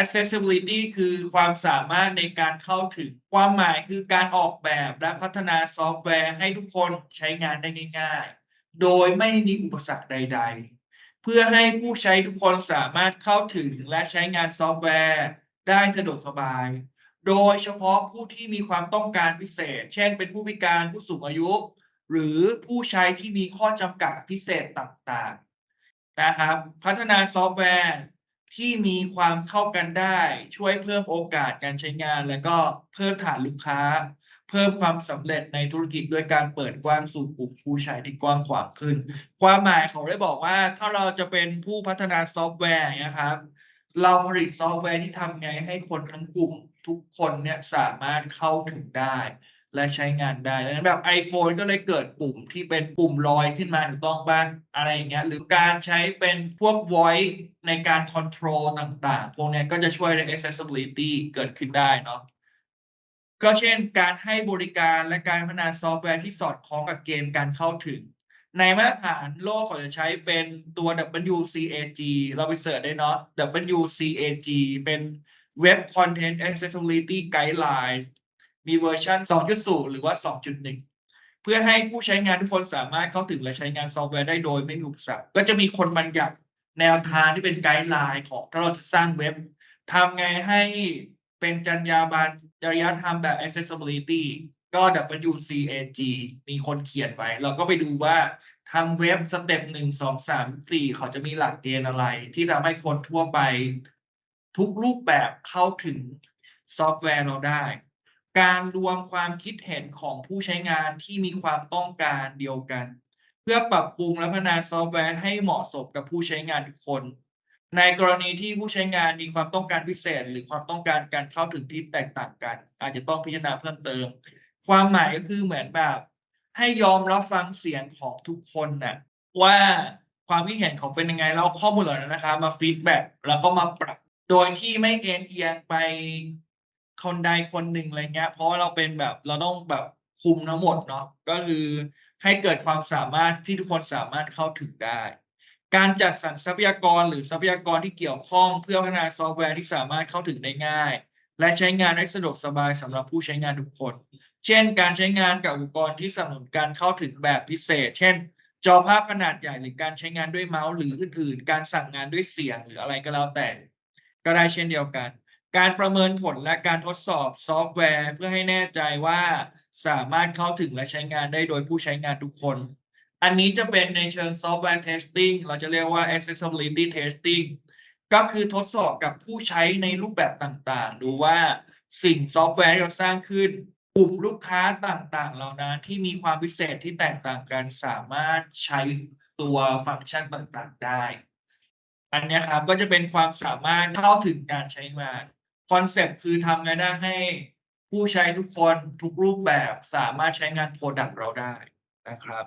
accessibility คือความสามารถในการเข้าถึงความหมายคือการออกแบบและพัฒนาซอฟต์แวร์ให้ทุกคนใช้งานได้ง่าย ๆ โดยไม่มีอุปสรรคใด ๆ เพื่อให้ผู้ใช้ทุกคนสามารถเข้าถึงและใช้งานซอฟต์แวร์ได้สะดวกสบาย โดยเฉพาะผู้ที่มีความต้องการพิเศษ เช่น เป็นผู้พิการผู้สูงอายุ หรือผู้ใช้ที่มีข้อจำกัดพิเศษต่างๆนะครับ พัฒนาซอฟต์แวร์ ที่มีความเข้ากันได้ ช่วยเพิ่มโอกาสการใช้งาน แล้วก็เพิ่มฐานลูกค้า เพิ่มความสำเร็จในธุรกิจด้วยการเปิดกว้างสู่กลุ่มผู้ใช้ที่กว้างขวางขึ้น ความหมายเขาได้บอกว่าถ้าเราจะเป็นผู้พัฒนาซอฟต์แวร์อย่างเงี้ยครับ เราผลิตซอฟต์แวร์ที่ทำไงให้คนทั้งกลุ่มทุกคนเนี่ยสามารถเข้าถึงได้ และใช้งานได้ดังนั้นแบบ iPhone ก็เลยเกิดปุ่มที่เป็นปุ่มลอยขึ้นมาถูกต้องป่ะอะไรอย่างเงี้ยหรือการใช้เป็นพวก voice ในการ control ต่างๆ พวกเนี้ยก็จะช่วยใน accessibility เกิดขึ้นได้เนาะก็เช่นการให้บริการและการพัฒนาซอฟต์แวร์ที่สอดคล้องกับเกณฑ์การเข้าถึง ในมาตรฐานโลกเขาจะใช้เป็นตัว WCAG เราไปเสิร์ชได้เนาะ WCAG เป็น Web Content Accessibility Guidelines มีเวอร์ชัน2.0 หรือว่า 2.1 เพื่อให้ผู้ใช้งานทุกคนสามารถเข้าถึงและใช้งานซอฟต์แวร์ได้โดยไม่มีอุปสรรคก็จะมีคนบัญญัติแนวทางที่เป็นไกด์ไลน์ของถ้าเราจะสร้างเว็บทำไงให้เป็นจรรยาบรรณจริยธรรมแบบ accessibility ก็ WCAG มีคนเขียนไว้ เราก็ไปดูว่าทำเว็บสเต็ปหนึ่งสองสามสี่เขาจะมีหลักเกณฑ์อะไร ที่ทำให้คนทั่วไป ทุกรูปแบบเข้าถึงซอฟต์แวร์เราได้ การรวมความคิดเห็นของผู้ใช้งานที่มีความต้องการเดียวกัน เพื่อปรับปรุงและพัฒนาซอฟต์แวร์ให้เหมาะสมกับผู้ใช้งานทุกคน ในกรณีที่ผู้ใช้งานมีความต้องการพิเศษ หรือความต้องการการเข้าถึงที่แตกต่างกัน อาจจะต้องพิจารณาเพิ่มเติม ความหมายก็คือเหมือนแบบ ให้ยอมรับฟังเสียงของทุกคนน่ะว่าความคิดเห็นเขาเป็นยังไงแล้วเอาข้อมูลเหล่านั้นนะครับมาฟีดแบ็กแล้วก็มาปรับ โดยที่ไม่เอ็นเอียงไป คนใดคนหนึ่งอะไรเงี้ย เพราะว่าเราเป็นแบบเราต้องแบบคุมทั้งหมดเนาะก็คือให้เกิดความสามารถที่ทุกคนสามารถเข้าถึงได้ การจัดสรรทรัพยากรหรือทรัพยากรที่เกี่ยวข้องเพื่อพัฒนาซอฟต์แวร์ที่สามารถเข้าถึงได้ง่าย และใช้งานได้สะดวกสบายสำหรับผู้ใช้งานทุกคน เช่น การใช้งานกับอุปกรณ์ที่สนับสนุนการเข้าถึงแบบพิเศษ เช่น จอภาพขนาดใหญ่หรือการใช้งานด้วยเมาส์หรืออื่นๆ การสั่งงานด้วยเสียงหรืออะไรก็แล้วแต่ ก็ได้เช่นเดียวกัน การประเมินผลและการทดสอบซอฟต์แวร์ เพื่อให้แน่ใจว่าสามารถเข้าถึงและใช้งานได้โดยผู้ใช้งานทุกคน อันนี้จะเป็นในเชิงซอฟต์แวร์ testing เราจะเรียกว่า accessibility testing ก็คือทดสอบกับผู้ใช้ในรูปแบบต่างๆ ดูว่าสิ่งซอฟต์แวร์ที่เราสร้างขึ้น กลุ่มลูกค้าต่างๆ เหล่านั้นที่มีความพิเศษที่แตกต่างกันสามารถใช้ตัวฟังก์ชันต่างๆ ได้ อันนี้ครับก็จะเป็นความสามารถเข้าถึงการใช้งาน คอนเซปต์คือทำไงได้ให้ผู้ใช้ทุกคนทุกรูปแบบสามารถใช้งานโปรดักต์เราได้นะครับ